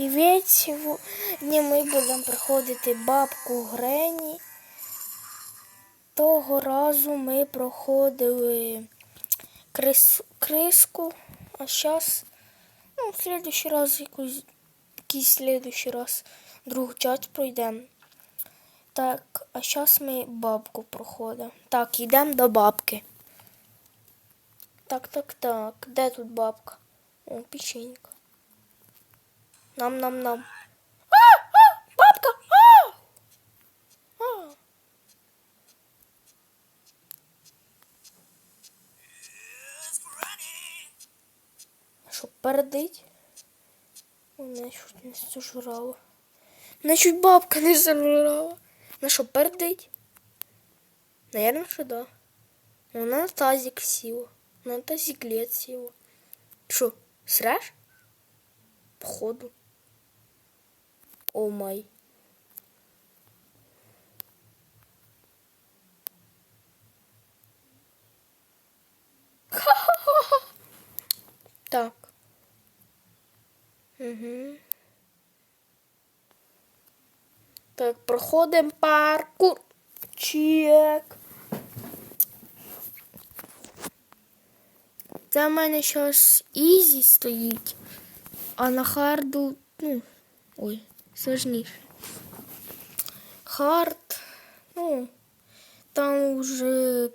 Ведь сьогодні ми будемо проходити бабку Грені. Того разу ми проходили крис, криску, а зараз, ну, в следующий раз якусь, якийсь следующий раз другу часть пройдемо. Так, а зараз ми бабку проходимо. Так, йдемо до бабки. Так, так, так. Де тут бабка? О, печенька. Нам-нам-нам. А! А! Бабка! А! А! Що, передить? Мене чуть не сожрала. Мене чуть бабка не сожрала. На що, пердить? Наверное, що да. Вона на тазик сіла. На тазиклет сіла. Що, сраш? Походу. Май. Так. Угу. Так, проходимо паркур. Чек. Це в мене зараз ізі стоїть, а на харду, ну, ой, сложніше. Хард, ну, там уже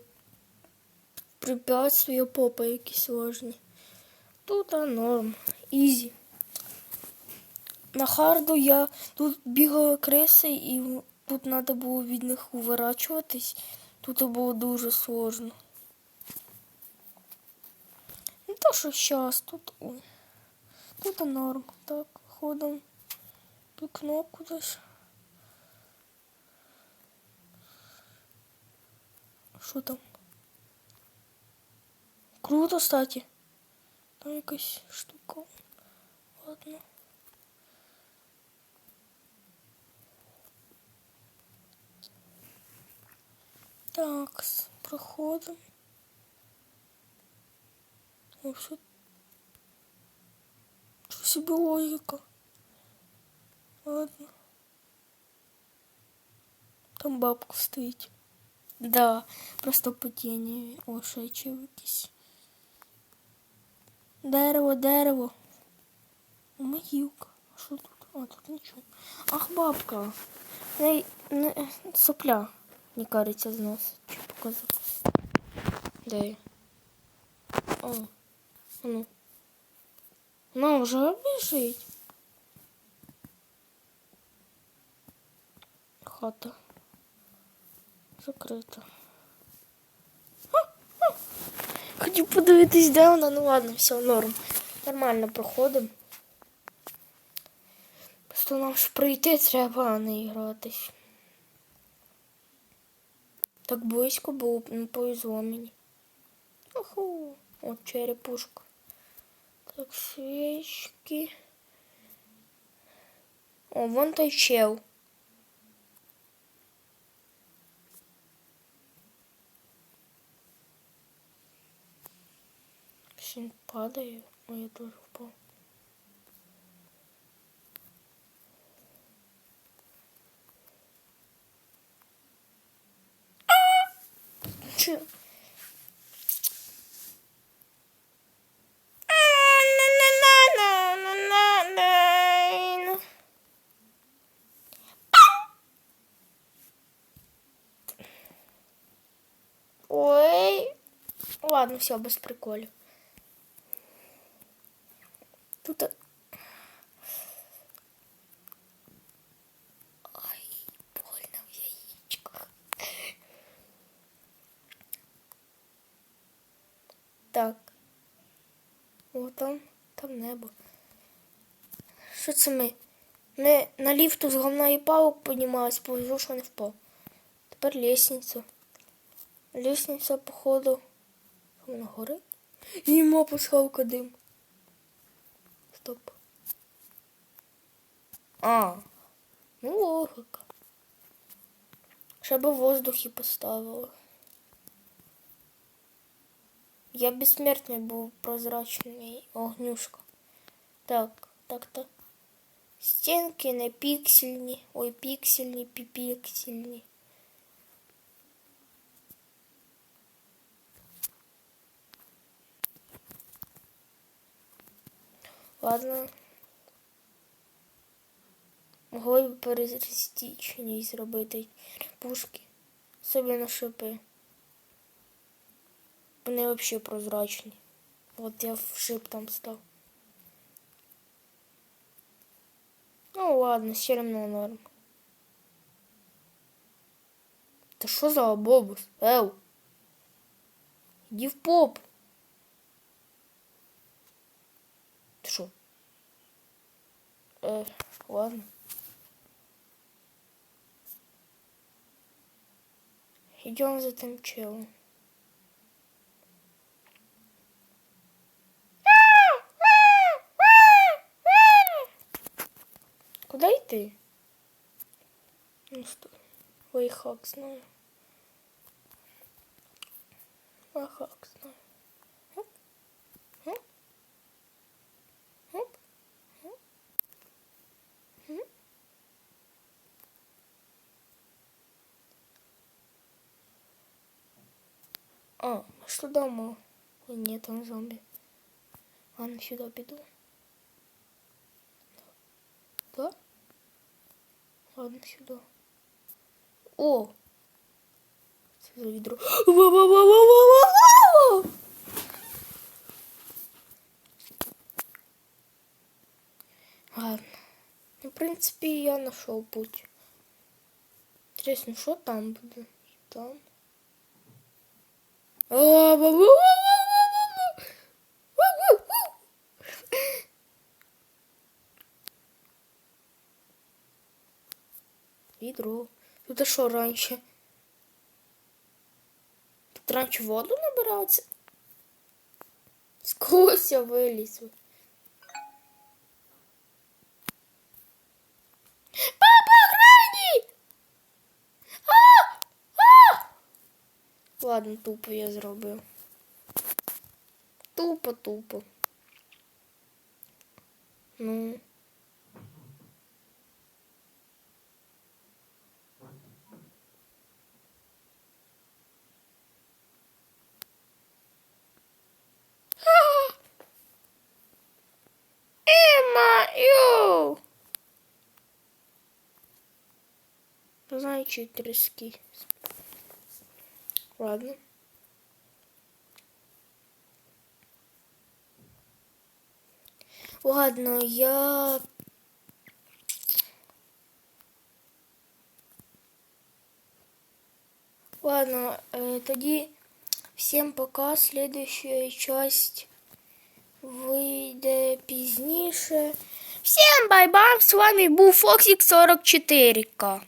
препятствия попа якісь сложні. Тут а, норм, ізі. На харду я тут бігали криси і тут треба було від них уворачуватись. Тут було дуже сложно. Не то, що зараз тут. Ой. Тут норм. Так, ходом. Вікно кудись. Що там? Круто, кстати. Там якась штука. Ладно. Так, с- проходим. О, що? Що собі логіка? Ладно. Там бабка стоїть. Да, просто падіння. О, шайчев. Дерево, дерево. Могилка. А що тут? А, тут нічого. Ах, бабка. Не, не, сопля. Не кариться з нас. Чи показав? Де? я? О, ну. Ну, вже біжить. Хата. Закрита. Хотів подивитись, де вона. Ну ладно, все, норм. Нормально проходимо. Просто нам ж пройти треба, не гратись. Так близько було не повезло мені. Оху. От черепушка. Так, свечки. О, вон той чел. Всім падає, а я теж впав. Чи? Ой. Ладно, все, без приколів. О, там, там небо. Що це ми? Ми на ліфту з говна і палок піднімались, повезло, що не впав. Тепер лестниця. Лестниця, походу. Вона горить. І ма пасхалка дим. Стоп. А. Ну, логика. Ще би в воздухі поставила. Я безсмертний був прозрачний огнюшка. Так, так, так. Стінки не піксельні. Ой, піксельні, піпіксельні. Ладно. Могли б пересічені зробити пушки. Особливо шипи. Вони взагалі прозрачні. От я в шип там став. Ну ладно, все равно норм. Та що за обобус? Ев? Іди в поп. Ти що? Е, ладно. Идем за тем челом. куди ты? Ну что, Лайхак а, знаю. Хоп. Хоп. Хоп. Хоп. Хоп. А, пошла домой. Нет, там зомби. Ладно, сюда беду. Ладно, сюда. О! Відро. Ва-ва-ва-ва-ва-ва-ва! Ладно. Ну, в принципе, я нашел путь. Интересно, что там буде? Там. А, Відро. Тут а що раніше? Тут раніше воду набирався? Сквозь я виліз. Папа, Грані! А! А! Ладно, тупо я зробив. Тупо, тупо. Ну. Знаю, чи трески. Ладно. Ладно, я... Ладно, э, тоді всем пока. Следующая часть вийде пізніше. Всім бай-бай! З вами був Фоксік 44К.